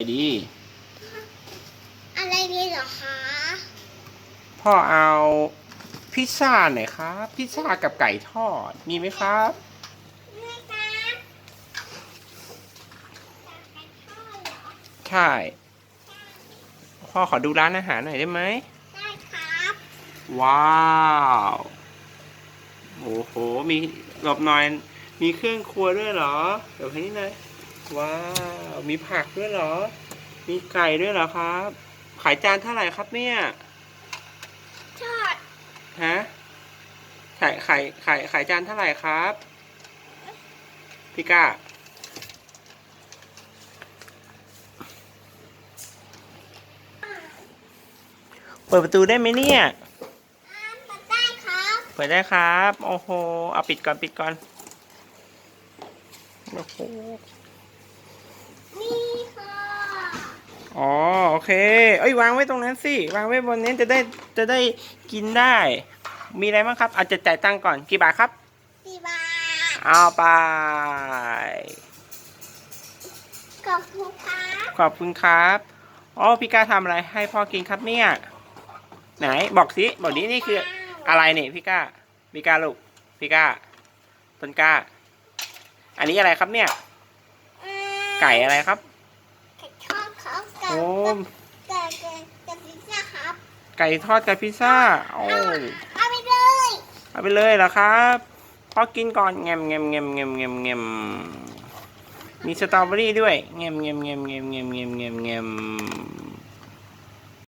ดี อะไรดีเหรอคะ พ่อเอาพิซซ่าหน่อยครับ พิซซ่ากับไก่ทอด มีไหมครับแม่ครับไก่ทอดเหรอใช่ พ่อขอดูร้านอาหารหน่อยได้ไหมได้ครับ ว้าวโอ้โห มีหลบหน่อย มีเครื่องครัวด้วยเหรอ เดี๋ยวให้นี่เลย ว้าวมีผักด้วยเหรอ มีไก่ด้วยเหรอครับ ขายจานเท่าไหร่ครับเนี่ยทอดฮะขายขายขายขายจานเท่าไหร่ครับพี่ก้าเปิดประตูได้ไหมเนี่ยอ่ามาได้ครับ เปิดได้ครับ โอ้โห เอาปิดก่อน ปิดก่อน โอ้โห นี่ค่ะ อ๋อโอเค เอ้ยวางไว้ตรงนั้นสิวางไว้บนนี้จะได้จะได้กินได้ มีอะไรบ้างครับอาจจะจ่ายตังค์ก่อนกี่บาทครับสี่บาทเอาไป ขอบคุณครับขอบคุณครับอ๋อพี่ก้าทำอะไรให้พ่อกินครับเนี่ยไหนบอกสิบอกนี้นี่คืออะไรเนี่ยพี่ก้าพี่ก้าลูกพี่ก้าต้นก้าอันนี้อะไรครับเนี่ยอืมไก่อะไรครับ โอ้ไก่ไก่ไก่พิซซ่าครับไก่ทอดกับพิซซ่าโอ้เอาไปเลยเอาไปเลยเหรอครับพอกินก่อนเงมเงมเงมเงมเงมเงมมีสตรอเบอรี่ด้วยเงมเงมเงมเงมเงมเงมแงม